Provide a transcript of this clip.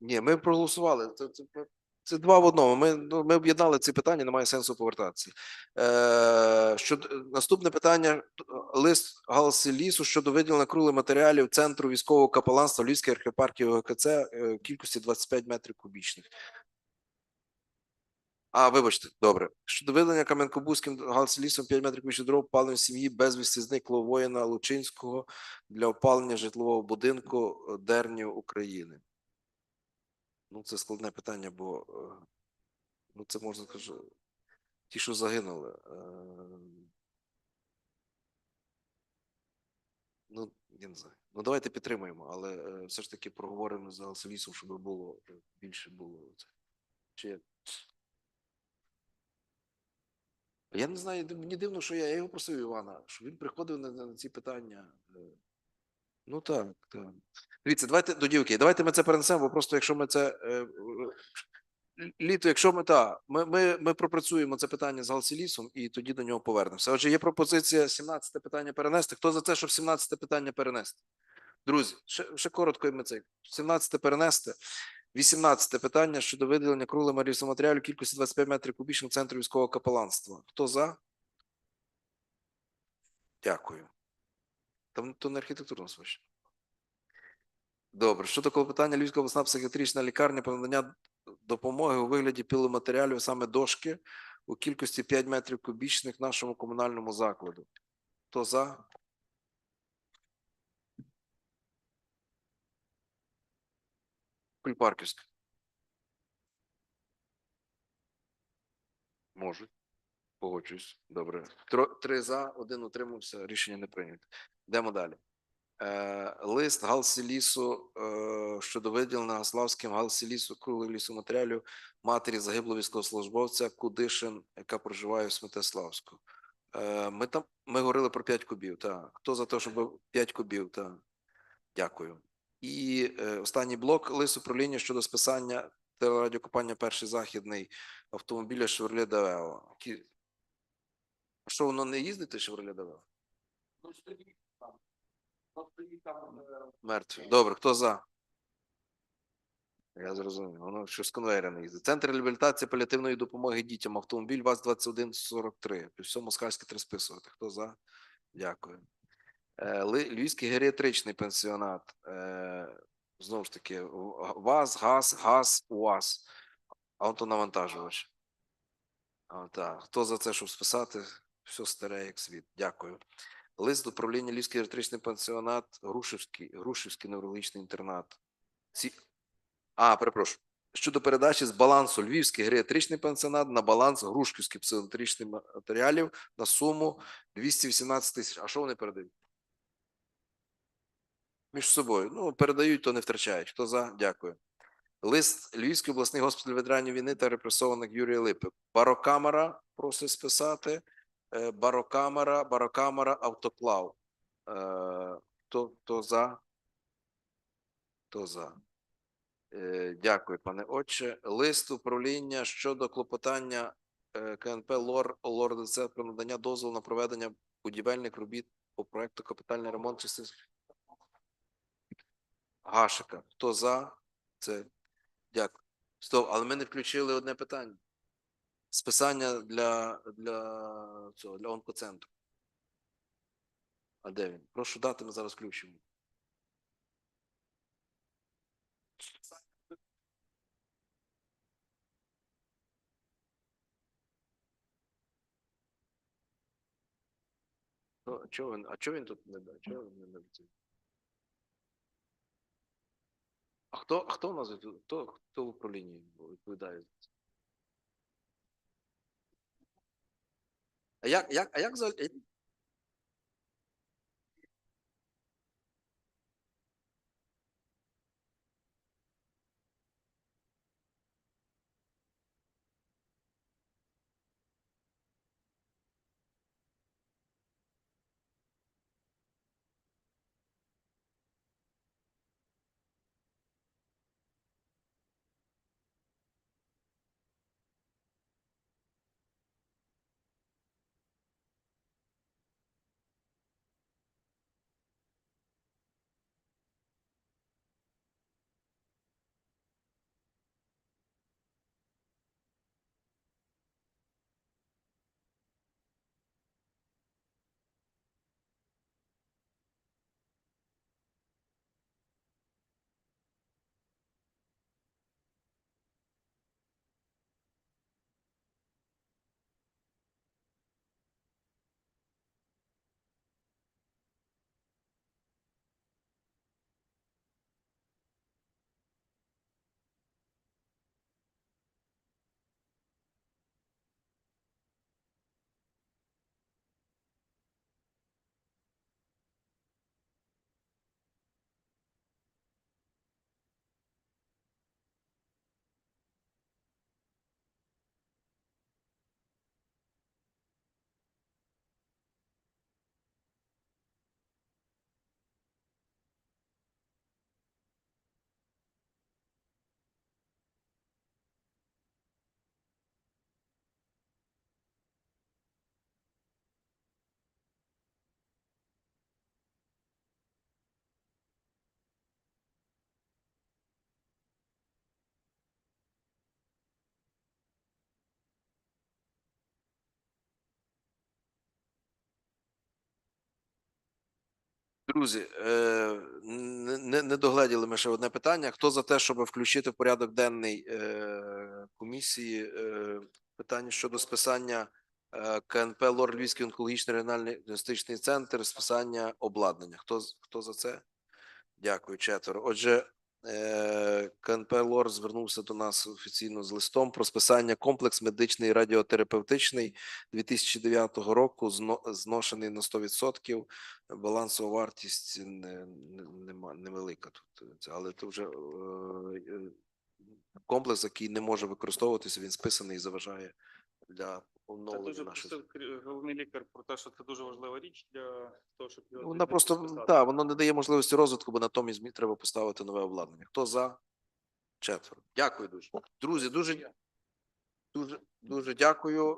Ні, ми проголосували. Це, це, це два в одному. Ми, ну, ми об'єднали ці питання, немає сенсу повертатися. Е, щодо, наступне питання: лист галузі лісу щодо виділення крули матеріалів Центру військового капеланства Львівської архіпаркії ОКЦ е, в кількості 25 метрів кубічних. А, вибачте, добре. Щодо видання Кам'янкобузьким галузі лісом 5 метрів кубічних дров опалення сім'ї безвісті зниклого воїна Лучинського для опалення житлового будинку Дернів України. Ну, це складне питання, бо е, ну, це можна сказати, ті, що загинули. е, Ну, я не знаю. Ну, давайте підтримуємо, але е, все ж таки проговоримо з Галсовісом, щоб було більше було. Чи? Я не знаю, мені дивно, що я, я його просив Івана, щоб він приходив на, на ці питання. Ну так, так. Дивіться, давайте до дівки, давайте ми це перенесемо, бо просто якщо ми це е, е, літо, якщо ми та ми, ми, ми пропрацюємо це питання з Галсілісом і тоді до нього повернемося. Отже, є пропозиція 17 питання перенести. Хто за це, щоб 17 питання перенести? Друзі, ще, ще коротко і ми це 17 перенести. 18 питання щодо виділення крулема лісоматеріалів кількості 25 метрів кубічних центру військового капеланства. Хто за? Дякую. Там то не архітектурно свищено. Добре. що Щодо клопотання Львівська обласна психіатрична лікарня про надання допомоги у вигляді піломатеріалів, саме дошки, у кількості 5 метрів кубічних нашому комунальному закладу. Хто за? Кульпарківська. Можуть. Погоджуюсь. Добре. Три за, один утримався. Рішення не прийнято. Йдемо далі. Е, лист Галсілісу е, щодо виділення Гаславським Галсілісу круглих лісоматеріалів матері загиблого військовослужбовця Кудишин, яка проживає в Сметеславську. Е, ми там ми говорили про 5 кубів. Так. Хто за те, щоб 5 кубів? Так. Дякую. І е, останній блок лист управління щодо списання телерадіокопання перший західний автомобіля Chevrolet. А що воно не їздить Chevrolet Daveo? Мертві. Добре, хто за? Я зрозумів. Воно щось з конвейера не їздить. Центр реабілітації паліативної допомоги дітям. Автомобіль ВАЗ-2143. При всьому Москальське три списувати. Хто за? Дякую. Е, Львівський геріатричний пенсіонат. Е, Знову ж таки, ВАЗ, ГАЗ, ГАЗ, УАЗ. Автонавантажувач. Хто за це, щоб списати? Все старе, як світ. Дякую. Лист до управління Львівський електричний пансіонат, Грушівський, Грушівський неврологічний інтернат. Ці... А, перепрошую. Щодо передачі з балансу Львівський геріатричний пансіонат на баланс Грушківських психіатричних матеріалів на суму 218 тисяч. А що вони передають? Між собою. Ну, передають, то не втрачають. Хто за? Дякую. Лист Львівський обласний госпіталь ветеранів війни та репресованих Юрія Липи. Барокамера просить списати. Е, Барокамера, барокамера, автоклав. Е, Хто, хто за? Хто за? Е, Дякую, пане отче. Лист управління щодо клопотання КНП ЛОР ЛОРДЦ про надання дозволу на проведення будівельних робіт по проекту капітальний ремонт частин Гашика. Хто за? Це дякую. Стоп, але ми не включили одне питання. Списання для, для цього для онкоцентру. А де він? Прошу дати, ми зараз включимо. Ну, чого він, а чого він тут не да? Чого він не цій? А хто, хто у нас? Хто, хто в управлінні відповідає? за це? А як, як, а як Друзі, е, не, догледіли ми ще одне питання. Хто за те, щоб включити в порядок денний е, комісії е, питання щодо списання КНП ЛОР Львівський онкологічний регіональний діагностичний центр, списання обладнання? Хто, хто за це? Дякую, четверо. Отже, КНП ЛОР звернувся до нас офіційно з листом про списання комплекс медичний радіотерапевтичний 2009 року, зно- зношений на 100%. Балансова вартість не, не, невелика тут, але це вже е, е, комплекс, який не може використовуватися, він списаний і заважає для Це дуже просив головний лікар про те, що це дуже важлива річ для того, щоб його Вона просто так, воно не дає можливості розвитку, бо натомість мі- треба поставити нове обладнання. Хто за? Четверо. Дякую дуже. Друзі, дуже дуже дуже дякую.